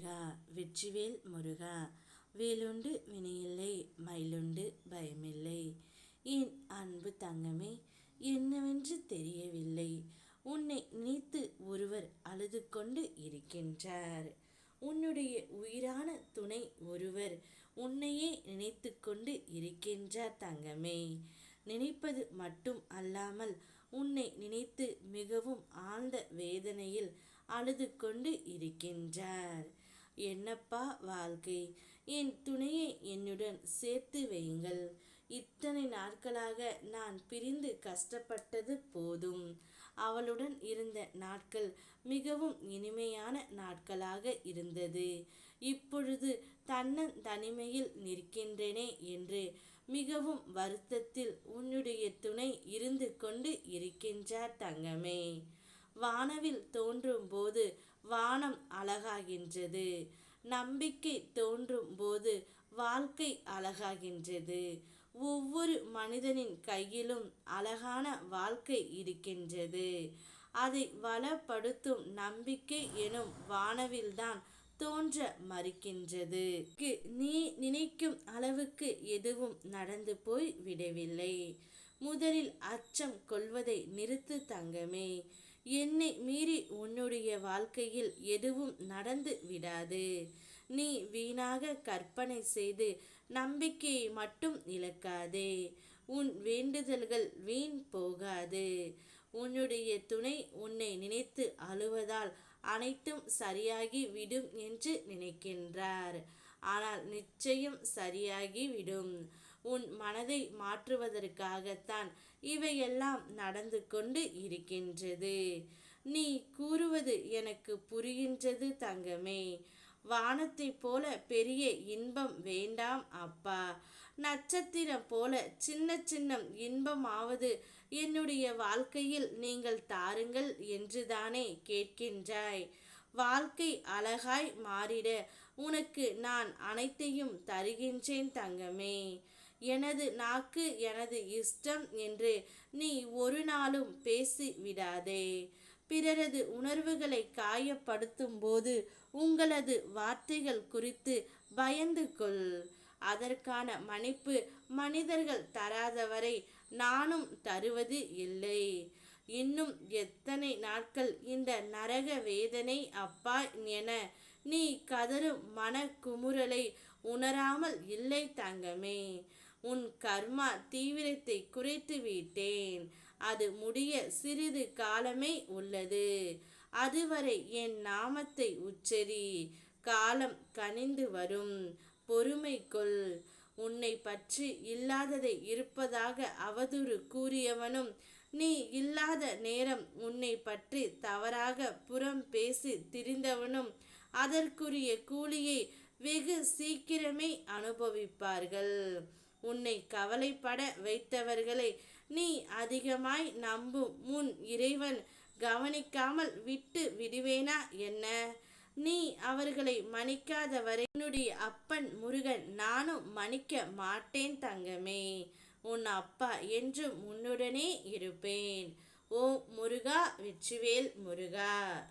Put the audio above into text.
முருகா வெற்றிவேல் முருகா வேலுண்டு வினையில்லை மயிலுண்டு பயமில்லை. என் அன்பு தங்கமே என்னவென்று தெரியவில்லை. உன்னை நினைத்து ஒருவர் அழுது கொண்டு இருக்கின்றார். உன்னுடைய உயிரான துணை ஒருவர் உன்னையே நினைத்து கொண்டு இருக்கின்றார் தங்கமே. நினைப்பது மட்டும் அல்லாமல் உன்னை நினைத்து மிகவும் ஆழ்ந்த வேதனையில் அழுது கொண்டு இருக்கின்றார். என்னப்பா வாழ்க்கை? என் துணையை என்னுடன் சேர்த்து வையுங்கள். இத்தனை நாட்களாக நான் பிரிந்து கஷ்டப்பட்டது போதும். அவளுடன் இருந்த நாட்கள் மிகவும் இனிமையான நாட்களாக இருந்தது. இப்பொழுது தன்னன் தனிமையில் நிற்கின்றேனே என்று மிகவும் வருத்தத்தில் உன்னுடைய துணை இருந்து கொண்டு இருக்கின்றார் தங்கமே. வானவில் தோன்றும் போது வானம் அழகாகின்றது. நம்பிக்கை தோன்றும் போது வாழ்க்கை அழகாகின்றது. ஒவ்வொரு மனிதனின் கையிலும் அழகான வாழ்க்கை இருக்கின்றது. அதை வளப்படுத்தும் நம்பிக்கை எனும் வானவில்தான் தோன்ற மறுக்கின்றது. நீ நினைக்கும் அளவுக்கு எதுவும் நடந்து போய் விடவில்லை. முதலில் அச்சம் கொள்வதை நிறுத்து தங்கமே. என்னை மீறி உன்னுடைய வாழ்க்கையில் எதுவும் நடந்து விடாது. நீ வீணாக கற்பனை செய்து நம்பிக்கையை மட்டும் இழக்காதே. உன் வேண்டுதல்கள் வீண் போகாது. உன்னுடைய துணை உன்னை நினைத்து அழுவதால் அனைத்தும் சரியாகி விடும் என்று நினைக்கின்றார். ஆனால் நிச்சயம் சரியாகி விடும். உன் மனதை மாற்றுவதற்காகத்தான் இவையெல்லாம் நடந்து கொண்டு இருக்கின்றது. நீ கூறுவது எனக்கு புரிகின்றது தங்கமே. வானத்தைப் போல பெரிய இன்பம் வேண்டாம் அப்பா. நட்சத்திரம் போல சின்ன சின்ன இன்பமாவது என்னுடைய வாழ்க்கையில் நீங்கள் தாருங்கள் என்றுதானே கேட்கின்றாய். வாழ்க்கை அழகாய் மாறிட உனக்கு நான் அனைத்தையும் தருகின்றேன் தங்கமே. எனது நாக்கு எனது இஷ்டம் என்று நீ ஒரு நாளும் பேசி விடாதே. பிறரது உணர்வுகளை காயப்படுத்தும் போது உங்களது வார்த்தைகள் குறித்து பயந்து கொள். அதற்கான மன்னிப்பு மனிதர்கள் தராதவரை நானும் தருவது இல்லை. இன்னும் எத்தனை நாட்கள் இந்த நரக வேதனை அப்பா என நீ கதறும் மன குமுறலை உணராமல் இல்லை தங்கமே. உன் கர்மா தீவிரத்தை குறைத்து விட்டேன். அது முடிய சிறிது காலமே உள்ளது. அதுவரை என் நாமத்தை உச்சரி. காலம் கனிந்து வரும். பொறுமை கொள். உன்னை பற்றி இல்லாததை இருப்பதாக அவதூறு கூறியவனும் நீ இல்லாத நேரம் உன்னை பற்றி தவறாக புறம் பேசி திரிந்தவனும் அதற்குரிய கூலியை வெகு சீக்கிரமே அனுபவிப்பார்கள். உன்னை கவலைப்பட வைத்தவர்களை நீ அதிகமாய் நம்பும் முன் இறைவன் கவனிக்காமல் விட்டு விடுவேனா என்ன? நீ அவர்களை மன்னிக்காதவரை. உன்னுடைய அப்பன் முருகன் நானும் மன்னிக்க மாட்டேன் தங்கமே. உன் அப்பா என்றும் உன்னுடனே இருப்பேன். ஓ முருகா வெற்றிவேல் முருகா.